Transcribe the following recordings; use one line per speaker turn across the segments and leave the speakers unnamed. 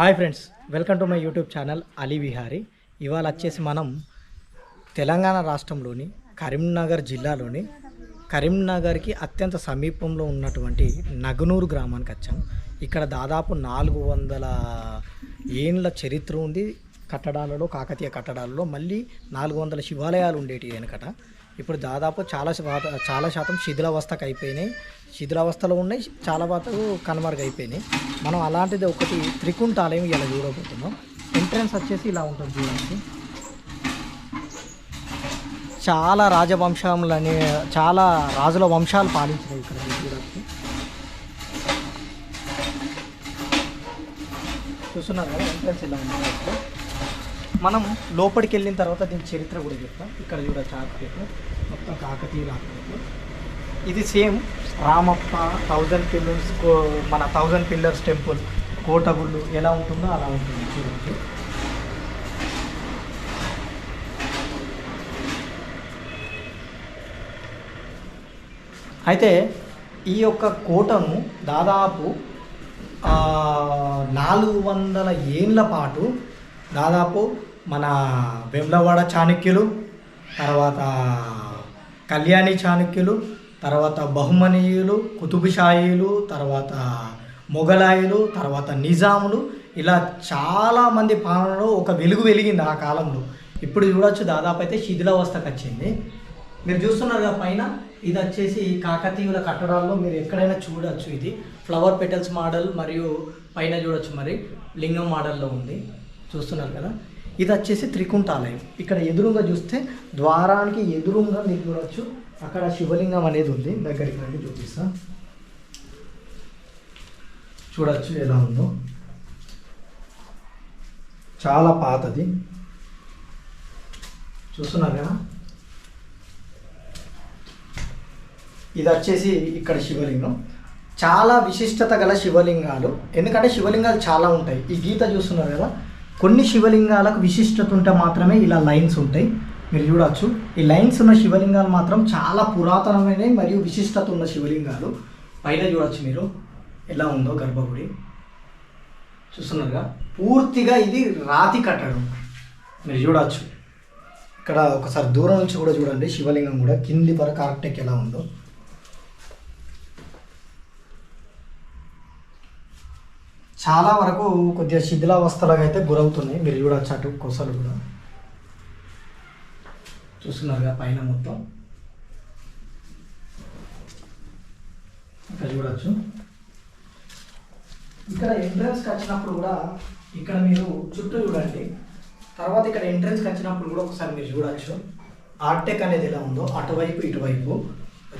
Hi friends welcome to my YouTube channel Ali Vihari. ఇవాళ వచ్చేసి మనం తెలంగాణ రాష్ట్రంలోని కరీంనగర్ జిల్లాలోని కరీంనగర్కి అత్యంత సమీపంలో ఉన్నటువంటి నగనూరు గ్రామానికి వచ్చాం. ఇక్కడ దాదాపు నాలుగు వందల ఏండ్ల చరిత్ర ఉంది. కట్టడాలలో కాకతీయ కట్టడాలలో మళ్ళీ నాలుగు వందల శివాలయాలు ఉండేటి వెనకట. ఇప్పుడు దాదాపు చాలా చాలా శాతం శిథిలావస్థకు అయిపోయినాయి. శిథిలావస్థలో ఉన్నాయి చాలా వరకు కనుమరుగు అయిపోయినాయి మనం అలాంటిది ఒకటి త్రికుంట ఆలయం ఇలా చూడబోతున్నాం. ఎంట్రన్స్ వచ్చేసి ఇలా ఉంటుంది చూడండి. చాలా రాజవంశములని చాలా రాజుల వంశాలు పాలించినాయి ఇక్కడ మీరు చూస్తున్నారు? కదా ఎంట్రన్స్ ఇలా ఉంటుంది మనం లోపలికి వెళ్ళిన తర్వాత దీని చరిత్ర కూడా చెప్తాం. ఇక్కడ చూడొచ్చు ఆర్కిటెక్ట్ మొత్తం కాకతీయుల ఆర్కిటెక్ట్ ఇది సేమ్ రామప్ప థౌజండ్ పిల్లర్స్ మన థౌజండ్ పిల్లర్స్ టెంపుల్ కోటగుళ్ళు ఎలా ఉంటుందో అలా ఉంటుంది చూడండి అయితే ఈ యొక్క కోటను దాదాపు నాలుగు వందల ఏండ్ల పాటు దాదాపు మన వేములవాడ చాణక్యులు తర్వాత కళ్యాణి చాణక్యులు తర్వాత బహుమనీయులు కుతుబుషాయిలు తర్వాత మొఘలాయులు తర్వాత నిజాములు. ఇలా చాలామంది పాలనలో ఒక వెలుగు వెలిగింది ఆ కాలంలో. ఇప్పుడు చూడొచ్చు దాదాపు అయితే శిథిలావస్థకు వచ్చింది. మీరు చూస్తున్నారు కదా పైన ఇది వచ్చేసి కాకతీయుల కట్టడాల్లో మీరు ఎక్కడైనా చూడొచ్చు ఇది. ఫ్లవర్ పెటల్స్ మోడల్ మరియు పైన చూడొచ్చు మరి లింగం మోడల్లో ఉంది. చూస్తున్నారు కదా. ఇది వచ్చేసి త్రికుంటాలయం ఇక్కడ ఎదురుగా చూస్తే ద్వారానికి ఎదురుగా మీరు చూడవచ్చు అక్కడ శివలింగం అనేది ఉంది. దగ్గరికి రండి చూపిస్తా. చూడొచ్చు ఎలా ఉందో. చాలా పాతది. చూస్తున్నారు కదా? ఇది వచ్చేసి ఇక్కడ శివలింగం. చాలా విశిష్టత గల శివలింగాలు. ఎందుకంటే శివలింగాలు చాలా ఉంటాయి. ఈ గీత చూస్తున్నారు కదా? కొన్ని శివలింగాలకు విశిష్టత ఉంటే మాత్రమే ఇలా లైన్స్ ఉంటాయి. మీరు చూడవచ్చు ఈ లైన్స్ ఉన్న శివలింగాలు మాత్రం చాలా పురాతనమైనవి మరియు విశిష్టత ఉన్న శివలింగాలు. పైన చూడవచ్చు మీరు. ఎలా ఉందో గర్భగుడి. చూస్తున్నారుగా? పూర్తిగా ఇది రాతి కట్టడం. మీరు చూడవచ్చు ఇక్కడ ఒకసారి దూరం నుంచి కూడా చూడండి. శివలింగం కూడా కింది వరకు ఆర్కిటెక్ట్ ఎలా ఉందో. చాలా వరకు కొద్దిగా శిథిలావస్థలాగా అయితే గురవుతున్నాయి. మీరు చూడొచ్చు అటు కొసలు కూడా. చూస్తున్నారుగా పైన మొత్తం. ఇక్కడ చూడొచ్చు. ఇక్కడ ఎంట్రన్స్కి వచ్చినప్పుడు కూడా ఇక్కడ మీరు చుట్టూ చూడండి. తర్వాత ఇక్కడ ఎంట్రన్స్కి వచ్చినప్పుడు కూడా ఒకసారి మీరు చూడొచ్చు. ఆర్టెక్ అనేది ఎలా ఉందో అటువైపు ఇటువైపు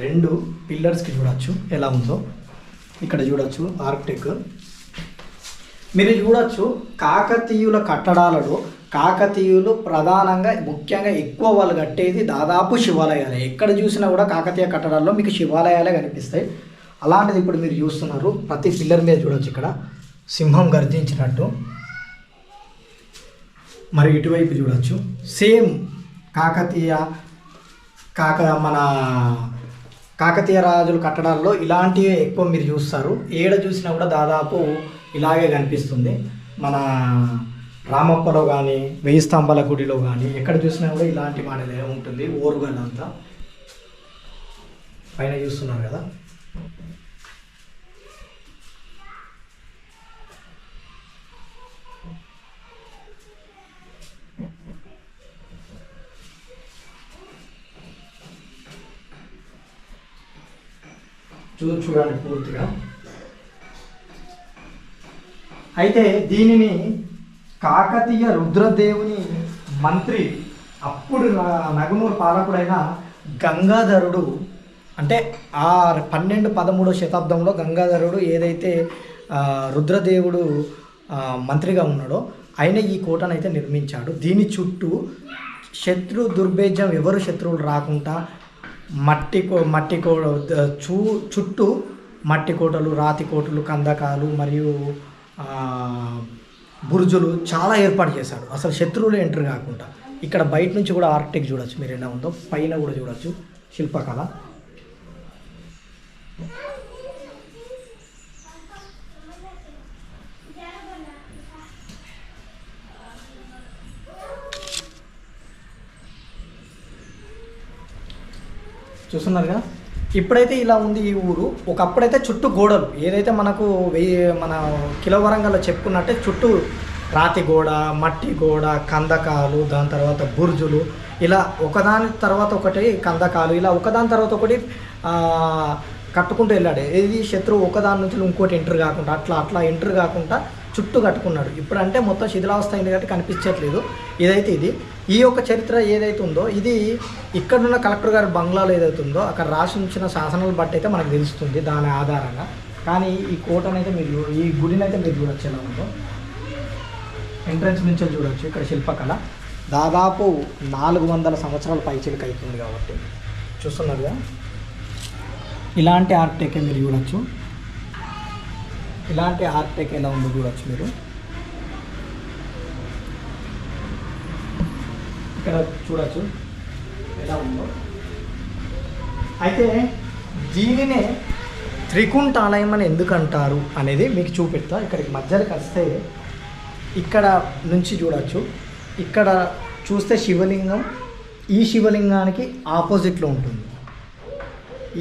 రెండు పిల్లర్స్కి చూడొచ్చు. ఎలా ఉందో. ఇక్కడ చూడొచ్చు ఆర్టెక్ మీరు చూడొచ్చు కాకతీయుల కట్టడాలలో కాకతీయులు ప్రధానంగా ముఖ్యంగా ఎక్కువ వాళ్ళు కట్టేది దాదాపు శివాలయాలే. ఎక్కడ చూసినా కూడా కాకతీయ కట్టడాల్లో మీకు శివాలయాలే కనిపిస్తాయి. అలాంటిది ఇప్పుడు మీరు చూస్తున్నారు. ప్రతి పిల్లర్ మీద చూడొచ్చు ఇక్కడ. సింహం గర్జించినట్టు. మరి ఇటువైపు చూడొచ్చు. సేమ్ కాకతీయ కాక మన కాకతీయ రాజుల కట్టడాల్లో ఇలాంటివే ఎక్కువ మీరు చూస్తారు. ఏడ చూసినా కూడా దాదాపు ఇలాగే కనిపిస్తుంది. మన రామప్పలో కానీ వెయ్యి స్తంభాల గుడిలో కానీ ఎక్కడ చూసినా కూడా ఇలాంటి మోడలే ఉంటుంది. ఓరుగల్ అంతా పైన చూస్తున్నారు కదా. చూ చూడండి పూర్తిగా. అయితే దీనిని కాకతీయ రుద్రదేవుని మంత్రి అప్పుడు నగమూరు పాలకుడైన గంగాధరుడు అంటే ఆ పన్నెండు పదమూడో శతాబ్దంలో గంగాధరుడు ఏదైతే రుద్రదేవుడు మంత్రిగా ఉన్నాడో ఆయన ఈ కోటను అయితే నిర్మించాడు. దీని చుట్టూ శత్రు దుర్భేద్యం ఎవరు శత్రువులు రాకుండా మట్టి కో మట్టి కో చూ చుట్టూ మట్టి కోటలు రాతి కోటలు కందకాలు మరియు బుర్జులు చాలా ఏర్పాటు చేశాడు అసలు శత్రువులు ఎంటర్ కాకుండా. ఇక్కడ బయట నుంచి కూడా ఆర్కిటెక్ చూడొచ్చు మీరు ఎలా ఉందో. పైన కూడా చూడొచ్చు. శిల్పకళ. చూస్తున్నారుగా? ఇప్పుడైతే ఇలా ఉంది ఈ ఊరు. ఒకప్పుడైతే చుట్టూ గోడలు. ఏదైతే మనకు వెయ్యి మన కిలో వరంగల్లో చెప్పుకున్నట్టే చుట్టూ రాతి గోడ మట్టి గోడ కందకాలు దాని తర్వాత బుర్జులు. ఇలా ఒకదాని తర్వాత ఒకటి కందకాలు ఇలా ఒకదాని తర్వాత ఒకటి కట్టుకుంటూ వెళ్ళాడు. ఏది శత్రువు ఒకదాని నుంచి ఇంకోటి ఎంటర్ కాకుండా అట్లా అట్లా ఎంటర్ కాకుండా చుట్టూ కట్టుకున్నాడు. ఇప్పుడంటే మొత్తం శిథిలావస్థ అయింది కాబట్టి కనిపించట్లేదు. ఇదైతే ఇది. ఈ యొక్క చరిత్ర ఏదైతే ఉందో ఇది ఇక్కడున్న కలెక్టర్ గారి బంగ్లాలో ఏదైతే ఉందో అక్కడ రాసి ఉంచిన శాసనాలు బట్టి అయితే మనకు తెలుస్తుంది దాని ఆధారంగా. కానీ ఈ కోటనైతే మీరు ఈ గుడినైతే మీరు చూడొచ్చు ఎలా ఉందో. ఎంట్రన్స్ నుంచి చూడొచ్చు ఇక్కడ శిల్పకళ. దాదాపు నాలుగు వందల సంవత్సరాల పైచిలకు అవుతుంది కాబట్టి. చూస్తున్నారుగా ఇలాంటి ఆర్టేకే మీరు చూడొచ్చు? ఇలాంటి ఆర్టేక్ ఎలా ఉందో చూడొచ్చు మీరు. ఇక్కడ చూడొచ్చు. ఎలా ఉందో. అయితే దీనినే త్రికుంఠ ఆలయం అని ఎందుకు అంటారు అనేది మీకు చూపెడతా ఇక్కడికి మధ్యలోకి వస్తే ఇక్కడ నుంచి చూడొచ్చు. ఇక్కడ చూస్తే శివలింగం ఈ శివలింగానికి ఆపోజిట్లో ఉంటుంది.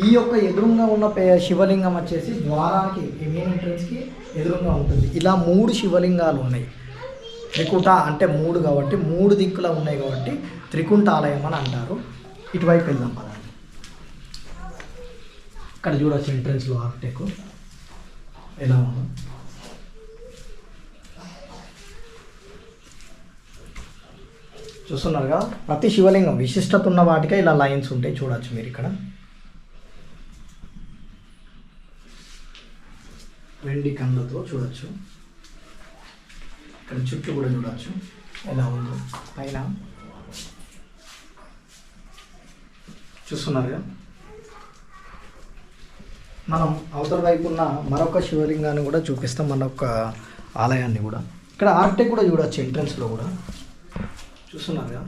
ఈ యొక్క ఎదురుగా ఉన్న పే- శివలింగం వచ్చేసి ద్వారానికి మెయిన్ ఎంట్రన్స్కి ఎదురుగా ఉంటుంది. ఇలా మూడు శివలింగాలు ఉన్నాయి. త్రికుంట అంటే మూడు కాబట్టి మూడు దిక్కులా ఉన్నాయి కాబట్టి త్రికుంట ఆలయం అని అంటారు. ఇటువైపు వెళ్దాం పదండి ఇక్కడ చూడొచ్చు ఎంట్రన్స్లో ఆర్టెక్ ఎలా ఉందో. చూస్తున్నారుగా? ప్రతి శివలింగం విశిష్టత ఉన్న వాటికే ఇలా లైన్స్ ఉంటాయి. చూడవచ్చు మీరు ఇక్కడ. వెండి కళ్ళతో చూడొచ్చు. ఇక్కడ చుట్టూ కూడా చూడొచ్చు. ఎలా ఉందో. పైన. చూస్తున్నారుగా మనం అవతల వైపు ఉన్న మరొక శివలింగాన్ని కూడా చూపిస్తాం మరొక ఆలయాన్ని కూడా. ఇక్కడ ఆర్టెక్ కూడా చూడొచ్చు ఎంట్రన్స్లో కూడా. చూస్తున్నారుగా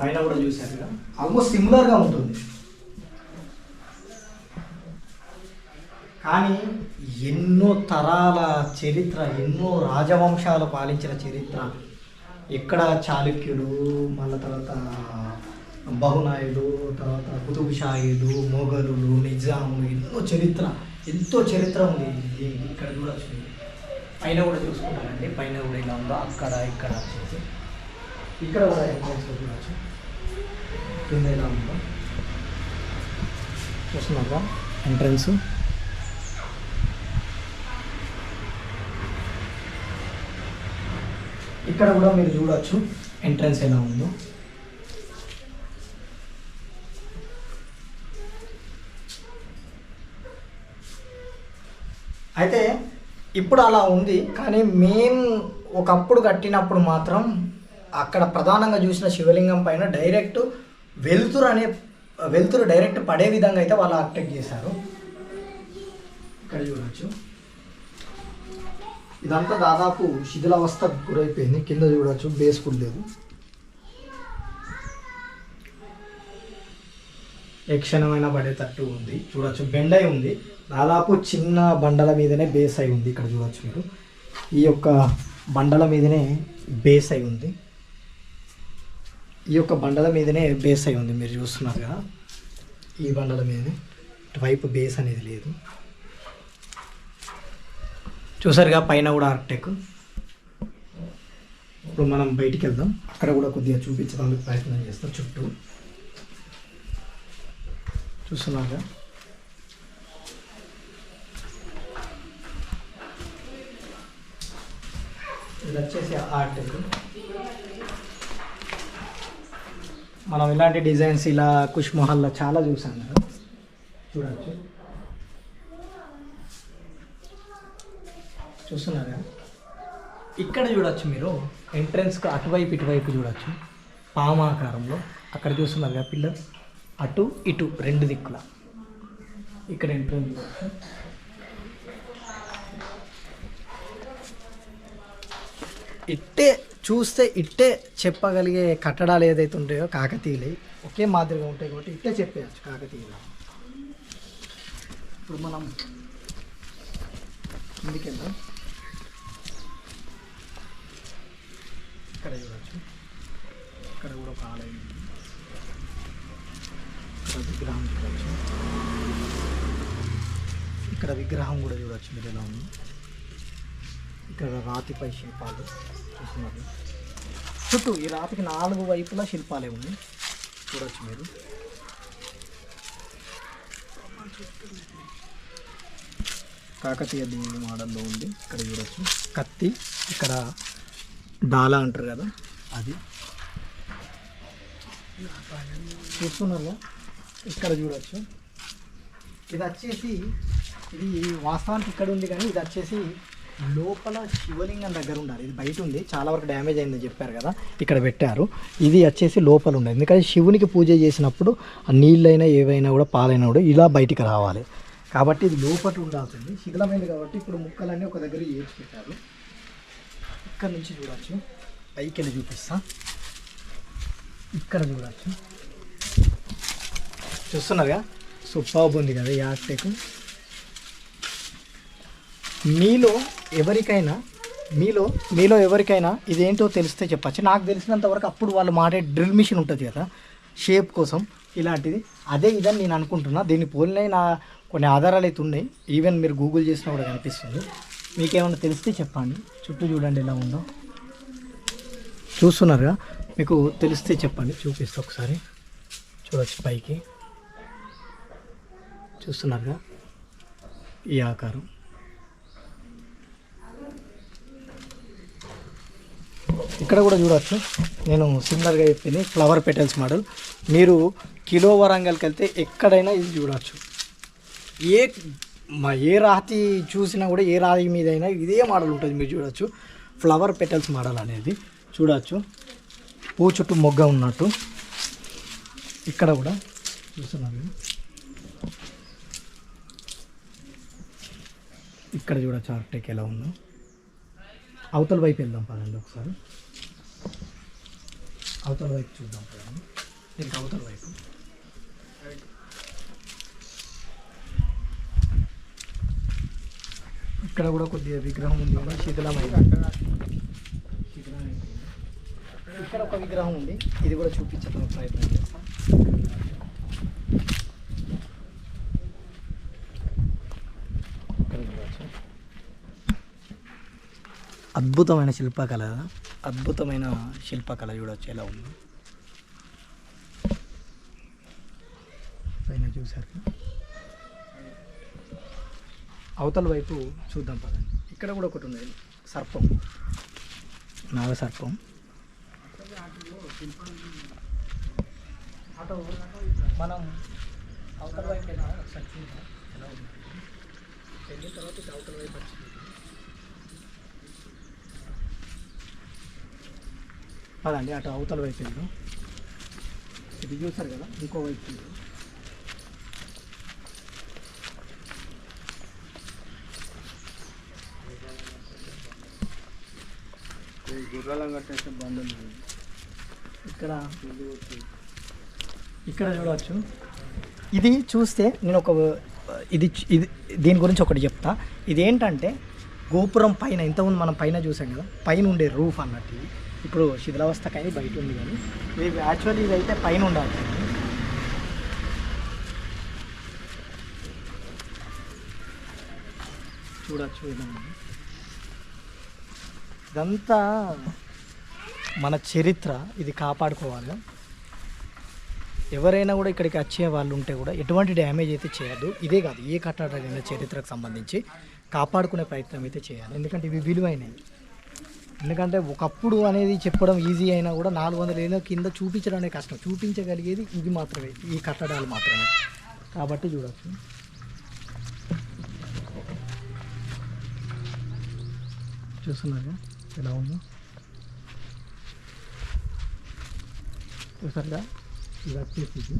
పైన కూడా చూశారుగా ఆల్మోస్ట్ సిమిలర్గా ఉంటుంది. కానీ ఎన్నో తరాల చరిత్ర ఎన్నో రాజవంశాలు పాలించిన చరిత్ర. ఇక్కడ చాళుక్యులు మళ్ళీ తర్వాత బహునాయుడు తర్వాత కుతుబుషాయిలు మొఘలులు నిజాము ఎన్నో చరిత్ర ఎంతో చరిత్ర ఉంది. దీనికి ఇక్కడ కూడా పైన కూడా చూసుకుంటానండి పైన కూడా ఇలా ఉందో అక్కడ ఇక్కడ వచ్చేసి ఇక్కడ కూడా ఎంట్రన్స్లో కింద ఎలా ఉందో. చూస్తున్నారా? ఎంట్రన్స్ ఇక్కడ కూడా మీరు చూడొచ్చు ఎంట్రన్స్ ఎలా ఉందో. అయితే ఇప్పుడు అలా ఉంది కానీ మేము ఒకప్పుడు కట్టినప్పుడు మాత్రం అక్కడ ప్రధానంగా చూసిన శివలింగం పైన డైరెక్ట్ వెలుతురు అనే వెలుతురు డైరెక్ట్ పడే విధంగా అయితే వాళ్ళు అటాక్ చేశారు. ఇక్కడ చూడవచ్చు ఇదంతా దాదాపు శిథిలావస్థకు గురైపోయింది. కింద చూడవచ్చు బేస్ కూడా లేదు. ఏ క్షణమైనా పడేటట్టు ఉంది. చూడొచ్చు బెండ్ అయి ఉంది. దాదాపు చిన్న బండల మీదనే బేస్ అయి ఉంది. ఇక్కడ చూడొచ్చు మీరు. ఈ యొక్క బండల మీదనే బేస్ అయి ఉంది. ఈ యొక్క బండల మీదనే బేస్ అయి ఉంది. మీరు చూస్తున్నారు కదా. ఈ బండల మీదనే. ఇటువైపు బేస్ అనేది లేదు. చూసారుగా పైన కూడా ఆర్టెక్ ఇప్పుడు మనం బయటికి వెళ్దాం. అక్కడ కూడా కొద్దిగా చూపించడానికి ప్రయత్నం చేస్తాం చుట్టూ. చూస్తున్నాగా ఇది వచ్చేసి ఆర్టెక్ మనం ఇలాంటి డిజైన్స్ ఇలా కుష్ మహల్లో చాలా చూసాం కదా. చూడవచ్చు చూస్తున్నారా? ఇక్కడ చూడొచ్చు మీరు. ఎంట్రన్స్కి అటువైపు ఇటువైపు చూడొచ్చు. పామాకారంలో అక్కడ చూస్తున్నారు కదా పిల్లర్ అటు ఇటు రెండు దిక్కుల. ఇక్కడ ఎంట్రన్స్ చూడొచ్చు. ఇట్టే చూస్తే ఇట్టే చెప్పగలిగే కట్టడాలు ఏదైతే ఉంటాయో కాకతీయులే ఒకే మాదిరిగా ఉంటాయి కాబట్టి ఇట్టే చెప్పేయచ్చు కాకతీయులు. ఇప్పుడు మనం కిందికి ఇక్కడ చూడవచ్చు ఇక్కడ కూడా ఒక ఆలయం ఉంది. ఇక్కడ విగ్రహం చూడవచ్చు ఇక్కడ విగ్రహం కూడా చూడవచ్చు మీరు ఎలా ఉంది. ఇక్కడ రాతిపై శిల్పాలు చూస్తున్నారు. చుట్టూ ఈ రాతికి నాలుగు వైపులా శిల్పాలే ఉన్నాయి. చూడవచ్చు మీరు. కాకతీయ దేవుని మోడల్లో ఉంది. ఇక్కడ చూడొచ్చు. కత్తి ఇక్కడ డాలా అంటారు కదా. అది. చూస్తున్నారుగా ఇక్కడ చూడొచ్చు. ఇది వచ్చేసి ఇది వాస్తవానికి ఇక్కడ ఉంది కానీ ఇది వచ్చేసి లోపల శివలింగం దగ్గర ఉండాలి. ఇది బయట ఉంది. చాలా వరకు డ్యామేజ్ అయిందని చెప్పారు కదా. ఇక్కడ పెట్టారు. ఇది వచ్చేసి లోపల ఉండదు ఎందుకంటే శివునికి పూజ చేసినప్పుడు ఆ నీళ్ళైనా ఏవైనా కూడా పాలైనా కూడా ఇలా బయటికి రావాలి. కాబట్టి ఇది లోపల ఉండాల్సింది. శిథిలమైంది కాబట్టి ఇప్పుడు ముక్కలన్నీ ఒక దగ్గర ఏడ్చి పెట్టారు. ఇక్కడ నుంచి చూడవచ్చు పైకి వెళ్ళి చూపిస్తా. ఇక్కడ చూడవచ్చు చూస్తున్నారుగా? సూపర్ ఉంది కదా ఈ ఆర్టెక్ మీలో ఎవరికైనా మీలో మీలో ఎవరికైనా ఇదేంటో తెలిస్తే చెప్పచ్చు. నాకు తెలిసినంతవరకు అప్పుడు వాళ్ళు మాడే డ్రిల్ మిషన్ ఉంటుంది కదా షేప్ కోసం ఇలాంటిది. అదే ఇదని నేను అనుకుంటున్నా. దీన్ని పోలినై నా కొన్ని ఆధారాలు అయితే ఉన్నాయి. ఈవెన్ మీరు గూగుల్ చేసినా కూడా కనిపిస్తుంది. మీకేమైనా తెలిస్తే చెప్పండి. చుట్టూ చూడండి ఎలా ఉందో. చూస్తున్నారుగా? మీకు తెలిస్తే చెప్పండి. చూపిస్తా ఒకసారి. చూడొచ్చు పైకి. చూస్తున్నారుగా? ఈ ఆకారం. ఇక్కడ కూడా చూడవచ్చు నేను సిమిలర్గా చెప్పింది ఫ్లవర్ పెటల్స్ మోడల్. మీరు కిలో వరంగల్కి వెళ్తే ఎక్కడైనా ఇది చూడవచ్చు ఏ మా ఏ రాతి చూసినా కూడా ఏ రాతి మీద అయినా ఇదే మోడల్ ఉంటుంది మీరు చూడొచ్చు. ఫ్లవర్ పెటల్స్ మోడల్ అనేది. చూడొచ్చు. పువ్వు చుట్టూ మొగ్గ ఉన్నట్టు. ఇక్కడ కూడా చూస్తున్నారు ఇక్కడ చూడొచ్చు ఆర్టెక్ ఎలా ఉందో. అవతల వైపు వెళ్దాం పదండి ఒకసారి. అవతల వైపు చూద్దాం పదండి. ఇంకా అవతల వైపు. ఇక్కడ కూడా కొద్దిగా విగ్రహం ఉంది కదా శిథిలమైంది ఇక్కడ ఒక విగ్రహం ఉంది. ఇది కూడా చూపించడం ప్రయత్నం చేస్తాం అద్భుతమైన శిల్పకళ అద్భుతమైన శిల్పకళ చూడొచ్చు ఎలా ఉంది. పైన చూసారు అవతల వైపు చూద్దాం పదండి. ఇక్కడ కూడా ఒకటి ఉన్నది సర్పం. నాగ సర్పం మనం అవతల వైపు ఒకసారి చూద్దాం. ఎలా ఉంది? వెళ్ళిన తర్వాత ఇటు అవతల వైపు వచ్చింది పదండి అటు అవతల వైపు వెళ్దాం. ఇది చూసారు కదా ఇంకో వైపు
గుర్రాలం కట్టేస్తే బంధం
ఇక్కడ ఇక్కడ చూడవచ్చు ఇది చూస్తే నేను ఒక ఇది ఇది దీని గురించి ఒకటి చెప్తా. ఇది ఏంటంటే గోపురం పైన ఇంతకుముందు మనం పైన చూసాం కదా పైన ఉండే రూఫ్ అన్నట్టు ఇది. ఇప్పుడు శిథిలావస్థకైనా బయట ఉంది కానీ ఇది యాక్చువల్లీ ఇది అయితే పైన ఉండాలి. చూడచ్చు ఉంది. ఇదంతా మన చరిత్ర. ఇది కాపాడుకోవాలి. ఎవరైనా కూడా ఇక్కడికి వచ్చే వాళ్ళు ఉంటే కూడా ఎటువంటి డ్యామేజ్ అయితే చేయదు ఇదే కాదు ఏ కట్టడమైన చరిత్రకు సంబంధించి కాపాడుకునే ప్రయత్నం అయితే చేయాలి. ఎందుకంటే ఇవి విలువైనవి. ఎందుకంటే ఒకప్పుడు అనేది చెప్పడం ఈజీ అయినా కూడా నాలుగు వందల ఏళ్ళ కింద చూపించడం అనేది కష్టం. చూపించగలిగేది ఇది మాత్రమే ఈ కట్టడాలు మాత్రమే. కాబట్టి చూడవచ్చు చూస్తున్నారా ఎలా ఉందో. చూసారుగా? ఇది వచ్చేసి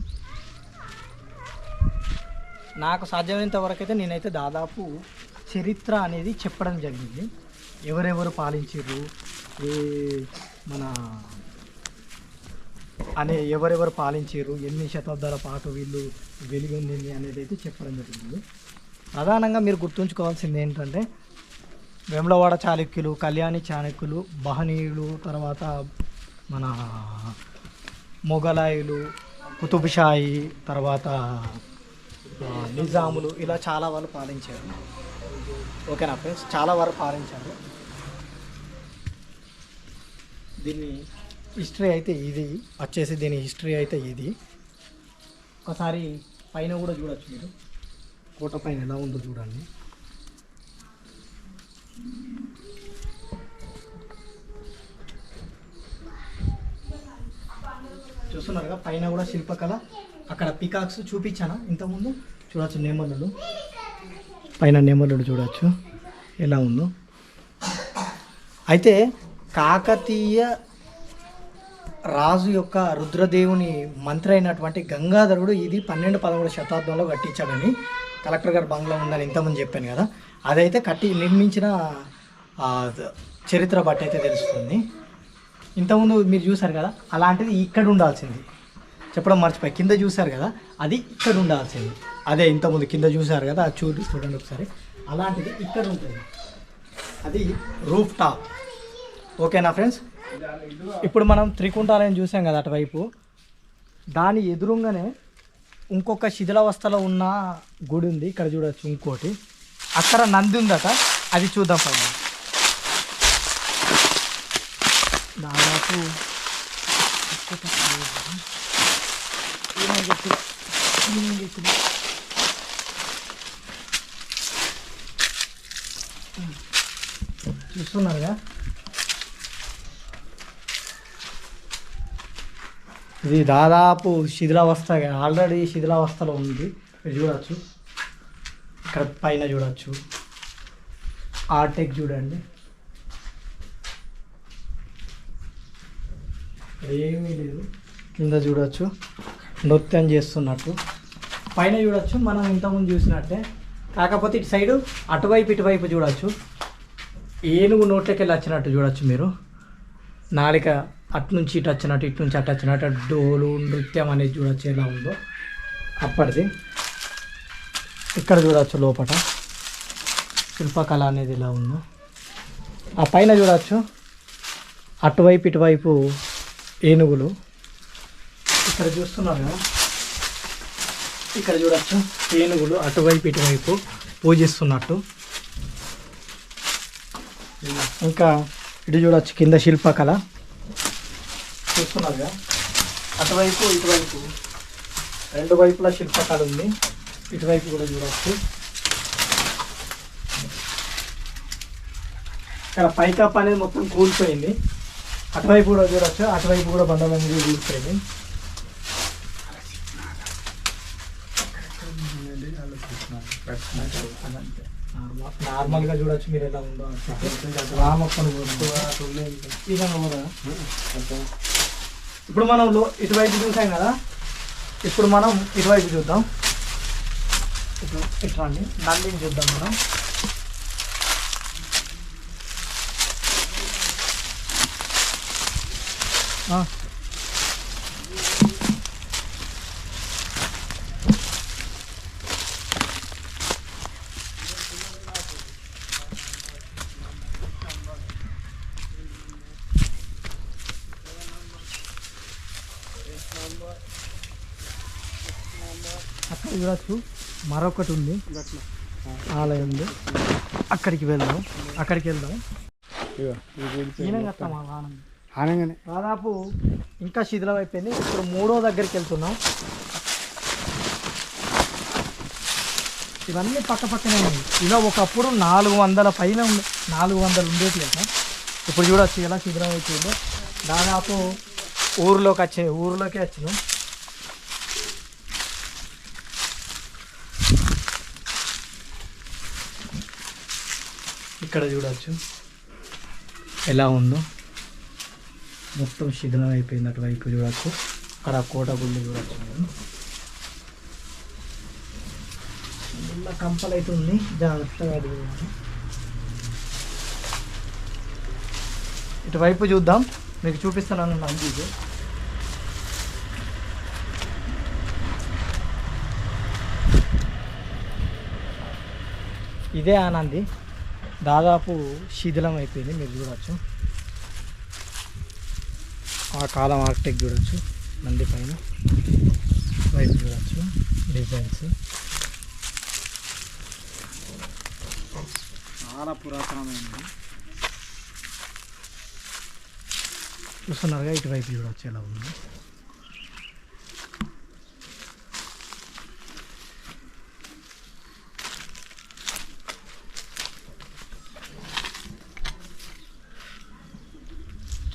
నాకు సాధ్యమైనంత వరకు అయితే నేనైతే దాదాపు చరిత్ర అనేది చెప్పడం జరిగింది. ఎవరెవరు పాలించారు ఏ మన అనే ఎవరెవరు పాలించారు ఎన్ని శతాబ్దాల పాటు వీళ్ళు వెలుగొందింది అనేది అయితే చెప్పడం జరిగింది. ప్రధానంగా మీరు గుర్తుంచుకోవాల్సింది ఏంటంటే వేములవాడ చాళుక్యులు కళ్యాణి చాణక్యులు బహనీయులు తర్వాత మన మొఘలాయులు కుతుబ్షాయి తర్వాత నిజాములు ఇలా చాలా వాళ్ళు పాలించారు. ఓకేనా ఫ్రెండ్స్? చాలా వరకు పాలించారు. దీన్ని హిస్టరీ అయితే ఇది. వచ్చేసి దీని హిస్టరీ అయితే ఇది. ఒకసారి పైన కూడా చూడొచ్చు మీరు. కోట పైన ఎలా ఉందో చూడండి. చూస్తున్నారుగా పైన కూడా శిల్పకళ. అక్కడ పికాక్స్ చూపించానా? ఇంతకుముందు? చూడవచ్చు నేమల్లుడు పైన నెమలుడు చూడవచ్చు ఎలా ఉందో. అయితే కాకతీయ రాజు యొక్క రుద్రదేవుని మంత్రి అయినటువంటి గంగాధరుడు ఇది పన్నెండు పదమూడు శతాబ్దంలో కట్టించాడని కలెక్టర్ గారు బంగ్లా ఉందని ఇంతకుముందు చెప్పాను కదా. అదైతే కట్టి నిర్మించిన చరిత్ర బట్టి అయితే తెలుస్తుంది. ఇంతకుముందు మీరు చూసారు కదా అలాంటిది ఇక్కడ ఉండాల్సింది. చెప్పడం మర్చిపోయి కింద చూసారు కదా అది ఇక్కడ ఉండాల్సింది. అదే ఇంతకుముందు కింద చూసారు కదా అది చూడు చూడండి ఒకసారి. అలాంటిది ఇక్కడ ఉంటుంది. అది రూఫ్ టాప్ ఓకేనా ఫ్రెండ్స్ ఇప్పుడు మనం త్రికుంటాలయం చూసాం కదా అటువైపు. దాని ఎదురుగానే ఇంకొక శిథిలావస్థలో ఉన్న గుడి ఉంది. ఇక్కడ చూడొచ్చు ఇంకోటి. అక్కడ నంది ఉందట అది చూద్దాం పైన. దాదాపు చూస్తున్నారుగా? ఇది దాదాపు శిథిలావస్థ ఆల్రెడీ శిథిలావస్థలో ఉంది. చూడవచ్చు ఇక్కడ పైన చూడవచ్చు ఆర్టెక్ చూడండి. ఏమీ లేదు. కింద చూడొచ్చు. నృత్యం చేస్తున్నట్టు. పైన చూడవచ్చు మనం ఇంతకుముందు చూసినట్టే. కాకపోతే ఇటు సైడు అటువైపు ఇటువైపు చూడవచ్చు ఏనుగు నోట్లోకి వెళ్ళి వచ్చినట్టు చూడవచ్చు మీరు. నాలిక అటు నుంచి ఇటు వచ్చినట్టు ఇటు నుంచి అటు వచ్చినట్టు డోలు నృత్యం అనేది చూడొచ్చు ఎలా ఉందో. అప్పటిది. ఇక్కడ చూడవచ్చు లోపల శిల్పకళ అనేది ఇలా ఉందో. ఆ పైన చూడవచ్చు అటువైపు ఇటువైపు ఏనుగులు. ఇక్కడ చూస్తున్నారు కదా. ఇక్కడ చూడవచ్చు ఏనుగులు అటువైపు ఇటువైపు పూజిస్తున్నట్టు. ఇంకా ఇటు చూడవచ్చు కింద శిల్పకళ. చూస్తున్నారుగా అటువైపు ఇటువైపు. రెండు వైపులా శిల్పకళ ఉంది. ఇటువైపు కూడా చూడొచ్చు. ఇక్కడ పైకప్ అనేది మొత్తం కూలిపోయింది. అటువైపు కూడా చూడవచ్చు అటువైపు కూడా బండల అనేది కూలిపోయింది. నార్మల్గా చూడొచ్చు మీరు ఎలా ఉందో. రామప్పని ఇప్పుడు మనం లో- ఇటువైపు చూసాం కదా? ఇప్పుడు మనం ఇటువైపు చూద్దాం. ఇటు ఇటు రండి నందిని చూద్దాం మనం. ఆ. అక్కడ చూడచ్చు. మరొకటి ఉంది. ఆలయం ఉంది. అక్కడికి వెళ్దాం. అక్కడికి వెళ్దాం. ఈయన ఆనందం
ఆనంగానే.
దాదాపు ఇంకా శిథిలం అయిపోయింది ఇప్పుడు మూడో దగ్గరికి వెళ్తున్నాం. ఇవన్నీ పక్క పక్కనే ఉన్నాయి. ఇలా ఒకప్పుడు నాలుగు వందల పైన నాలుగు వందలు ఉండేది కదా ఇప్పుడు చూడొచ్చు ఎలా శిథిలం అయిపోయిందో దాదాపు ఊర్లోకి వచ్చే ఊర్లోకి వచ్చినాం. ఇక్కడ చూడొచ్చు. ఎలా ఉందో. మొత్తం శిథిలం అయిపోయింది అటువైపు చూడొచ్చు. అక్కడ కోట గుళ్ళు చూడొచ్చు. మీరు ఇలా కంపలు అయితే ఉంది జాగ్రత్తగా. ఇటువైపు చూద్దాం. మీకు చూపిస్తాను నంది. ఇదే ఆనంది. దాదాపు శిథిలం అయిపోయింది. మీరు చూడొచ్చు. ఆ కాలం ఆర్కిటెక్ట్ చూడొచ్చు. నంది పైన. వైపు చూడొచ్చు. డిజైన్స్.
చాలా పురాతనమైనది.
చూస్తున్నారుగా ఇటువైపు చూడొచ్చు ఎలా ఉంది.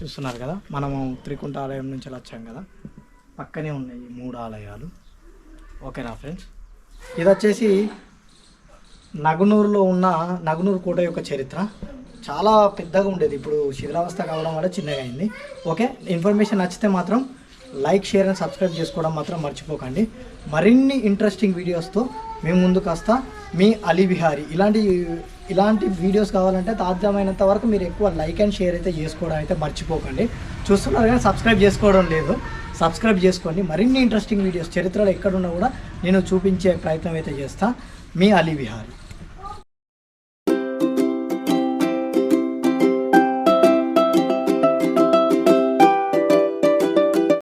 చూస్తున్నారు కదా? మనము త్రికుంట ఆలయం నుంచి వచ్చాం కదా? పక్కనే ఉన్నాయి మూడు ఆలయాలు. ఓకేనా ఫ్రెండ్స్? ఇది వచ్చేసి నగునూరులో ఉన్న నగునూరు కోట యొక్క చరిత్ర. చాలా పెద్దగా ఉండేది. ఇప్పుడు శిథిలావస్థ కావడం వల్ల చిన్నగా అయింది. ఓకే? ఇన్ఫర్మేషన్ నచ్చితే మాత్రం లైక్ షేర్ అండ్ సబ్స్క్రైబ్ చేసుకోవడం మాత్రం మర్చిపోకండి. మరిన్ని ఇంట్రెస్టింగ్ వీడియోస్తో మేము ముందుకు వస్తా. మీ అలీ విహారీ. ఇలాంటి ఇలాంటి వీడియోస్ కావాలంటే సాధ్యమైనంత వరకు మీరు ఎక్కువ లైక్ అండ్ షేర్ అయితే చేసుకోవడం అయితే మర్చిపోకండి. చూస్తున్నారు కానీ సబ్స్క్రైబ్ చేసుకోవడం లేదు. సబ్స్క్రైబ్ చేసుకోండి. మరిన్ని ఇంట్రెస్టింగ్ వీడియోస్ చరిత్రలో ఎక్కడున్నా కూడా నేను చూపించే ప్రయత్నం అయితే చేస్తాను మీ అలీ విహారీ.